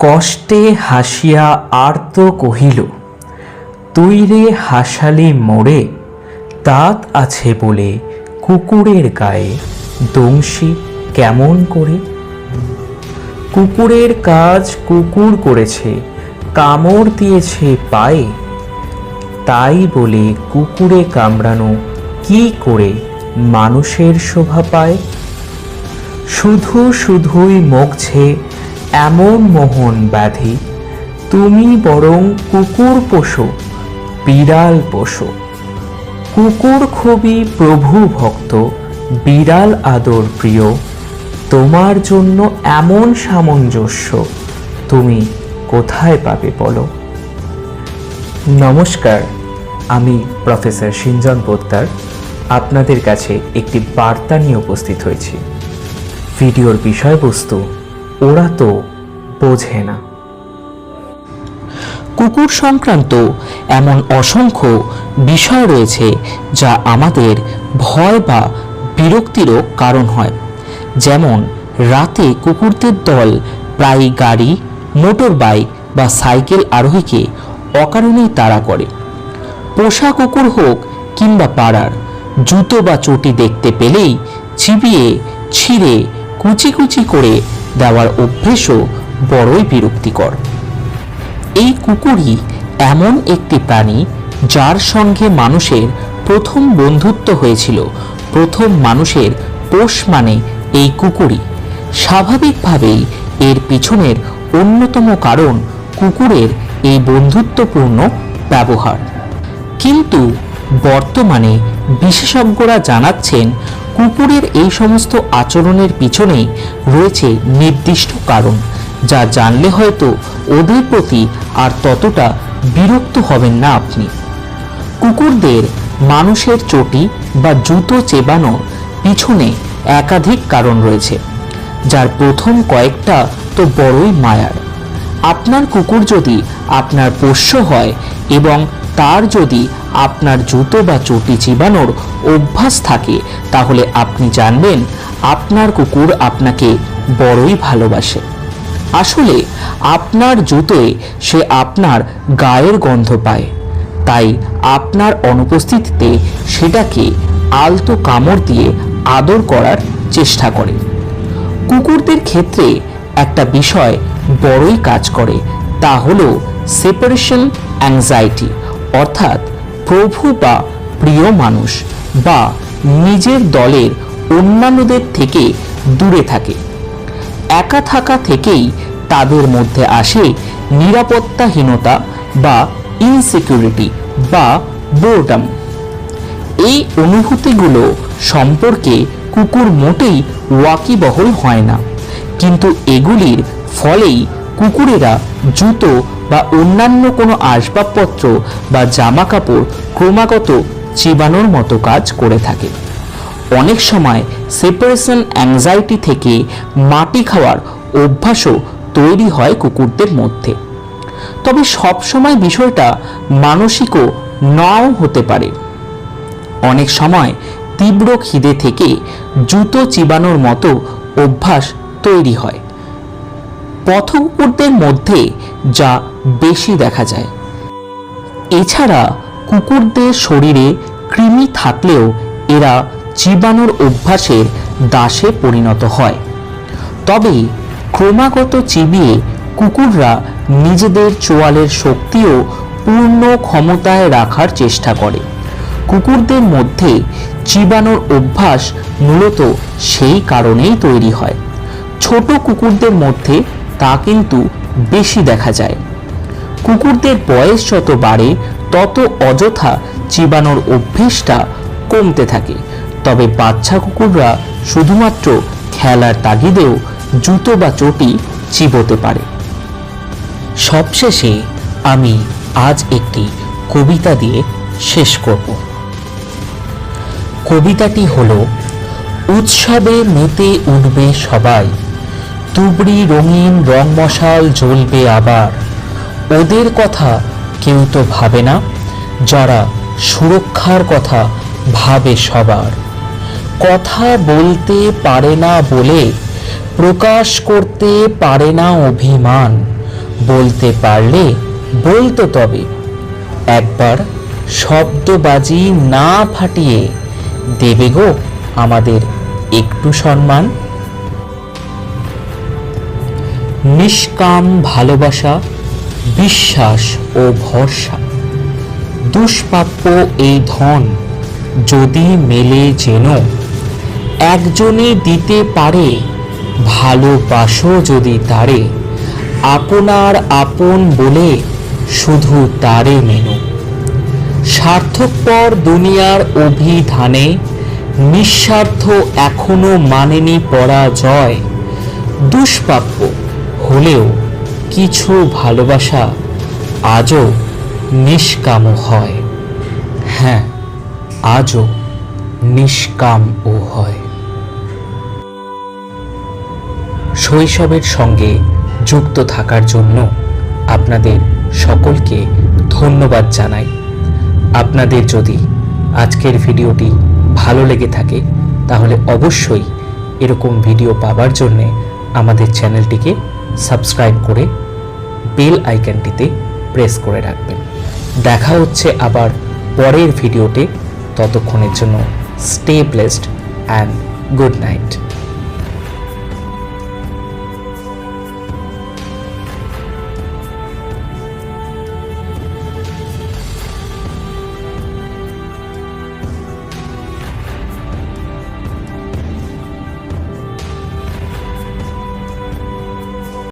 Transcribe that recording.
কষ্টে হাসিয়া আর্ত কহিল তুই রে হাসালি মোড়ে আছে বলে কুকুরের গায়ে দংশি কেমন করে? কুকুরের কাজ কুকুর করেছে, কামড় দিয়েছে পায়ে, তাই বলে কুকুরে কামড়ানো কি করে মানুষের শোভা পায়? শুধু শুধুই মগছে এমন মোহন ব্যাধি, তুমি বরং কুকুর পোষো, বিড়াল পোষো। কুকুর খুবই প্রভু ভক্ত, বিড়াল আদর প্রিয়, তোমার জন্য এমন সামঞ্জস্য, তুমি কোথায় পাবে বলো? নমস্কার, আমি প্রফেসর সিঞ্জন পোদ্দার, আপনাদের কাছে একটি বার্তা নিয়ে উপস্থিত হয়েছি। ভিডিওর বিষয়বস্তু ওরা তো বোঝে না। কুকুর সংক্রান্ত এমন অসংখ্য বিষয় রয়েছে যা আমাদের ভয় বা বিরক্তিরও কারণ হয়। যেমন, রাতে কুকুরদের দল প্রায় গাড়ি মোটর বাইক বা সাইকেল আরোহীকে অকারণেই তাড়া করে। পোষা কুকুর হোক কিংবা পাড়ার, জুতো বা চটি দেখতে পেলেই চিবিয়ে ছিঁড়ে কুচি কুচি করে দেওয়ার অভ্যেসও বড়ই বিরক্তিকর। এই কুকুরই এমন একটি প্রাণী যার সঙ্গে মানুষের প্রথম বন্ধুত্ব হয়েছিল। প্রথম মানুষের পোষ মানে এই কুকুরই। স্বাভাবিকভাবেই এর পিছনের অন্যতম কারণ কুকুরের এই বন্ধুত্বপূর্ণ ব্যবহার। কিন্তু বর্তমানে বিশেষজ্ঞরা জানাচ্ছেন কুকুরের এই সমস্ত আচরণের পিছনেই রয়েছে নির্দিষ্ট কারণ, যা জানলে হয়তো ওদের প্রতি আর ততটা বিরক্ত হবেন না আপনি। কুকুরদের মানুষের চটি বা জুতো চেবানোর পিছনে একাধিক কারণ রয়েছে, যার প্রথম কয়েকটা তো বড়ই মায়ার। আপনার কুকুর যদি আপনার পোষ্য হয় এবং তার যদি আপনার জুতো বা চটি চিবানোর অভ্যাস থাকে, তাহলে আপনি জানবেন আপনার কুকুর আপনাকে বড়ই ভালোবাসে। আসলে আপনার জুতোয় সে আপনার গায়ের গন্ধ পায়, তাই আপনার অনুপস্থিতিতে সেটাকে আলতো কামড় দিয়ে আদর করার চেষ্টা করে। কুকুরদের ক্ষেত্রে একটা বিষয় বড়ই কাজ করে, তা হলো সেপারেশন অ্যাংজাইটি অর্থাৎ প্রভু বা প্রিয় মানুষ বা নিজের দলের অন্যান্যদের থেকে দূরে থাকে। একা থাকা থেকেই তাদের মধ্যে আসে নিরাপত্তাহীনতা বা ইনসিকিউরিটি বা বোর্ডাম এই অনুভূতিগুলো সম্পর্কে কুকুর মোটেই ওয়াকিবহল হয় না, কিন্তু এগুলির ফলেই কুকুরেরা জুতো বা অন্যান্য কোনো আসবাবপত্র বা জামা কাপড় ক্রমাগত চিবানোর মতো কাজ করে থাকে। অনেক সময় সেপারেশন অ্যাংজাইটি থেকে মাটি খাওয়ার অভ্যাসও তৈরি হয় কুকুরদের মধ্যে। তবে সবসময় বিষয়টা মানসিকও নাও হতে পারে। অনেক সময় তীব্র খিদে থেকে জুতো চিবানোর মতো অভ্যাস তৈরি হয়। পথকুকুরদের মধ্যে যা বেশি দেখা যায়। এছাড়া কুকুরদের শরীরে কৃমি থাকলেও এরা চিবানোর অভ্যাসের দাসে পরিণত হয়। তবে ক্রমাগত চিবিয়ে কুকুররা নিজেদের চোয়ালের শক্তিও পূর্ণ ক্ষমতায় রাখার চেষ্টা করে। কুকুরদের মধ্যে চিবানোর অভ্যাস মূলত সেই কারণেই তৈরি হয়। ছোট কুকুরদের মধ্যে তা কিন্তু বেশি দেখা যায়। কুকুরদের বয়স যত বাড়ে, তত অযথা চিবানোর অভ্যেসটা কমতে থাকে। তবে বাচ্চা কুকুররা শুধুমাত্র খেলার তাগিদেও জুতো বা চটি চিবোতে পারে। সবশেষে আমি আজ একটি কবিতা দিয়ে শেষ করব। কবিতাটি হলো, উৎসবে মেতে উঠবে সবাই, তুবড়ি রঙিন রং মশাল জ্বলবে আবার। ওদের কথা কেউ তো ভাবে না, যারা সুরক্ষার কথা ভাবে সবার। কথা বলতে পারে না বলে, প্রকাশ করতে পারে না অভিমান। বলতে পারলে বলতো তবে। একবার শব্দবাজি না ফাটিয়ে, দেবে গো আমাদের একটু সম্মান। নিষ্কাম ভালোবাসা বিশ্বাস ও ভরসা। দুষ্প্রাপ্য এই ধন যদি মেলে যেন একজনে দিতে পারে ভালোবাসো যদি তারে, আপনার আপন বলে শুধু তারে মেনো। স্বার্থপর দুনিয়ার অভিধানে নিঃস্বার্থ এখনও মানেনি পরাজয়। দুষ্প্রাপ্য হলেও কিছু ভালোবাসা আজও নিষ্কাম হয়। হ্যাঁ আজও নিষ্কাম ও হয়। শৈশবের সঙ্গে যুক্ত থাকার জন্য আপনাদের সকলকে ধন্যবাদ জানাই। আপনাদের যদি আজকের ভিডিওটি ভালো লেগে থাকে, তাহলে অবশ্যই এরকম ভিডিও পাওয়ার জন্যে আমাদের চ্যানেলটিকে সাবস্ক্রাইব করে বেল আইকনটিতে প্রেস করে রাখবেন। দেখা হচ্ছে আবার পরের ভিডিওতে। ততক্ষণের জন্য stay blessed and good night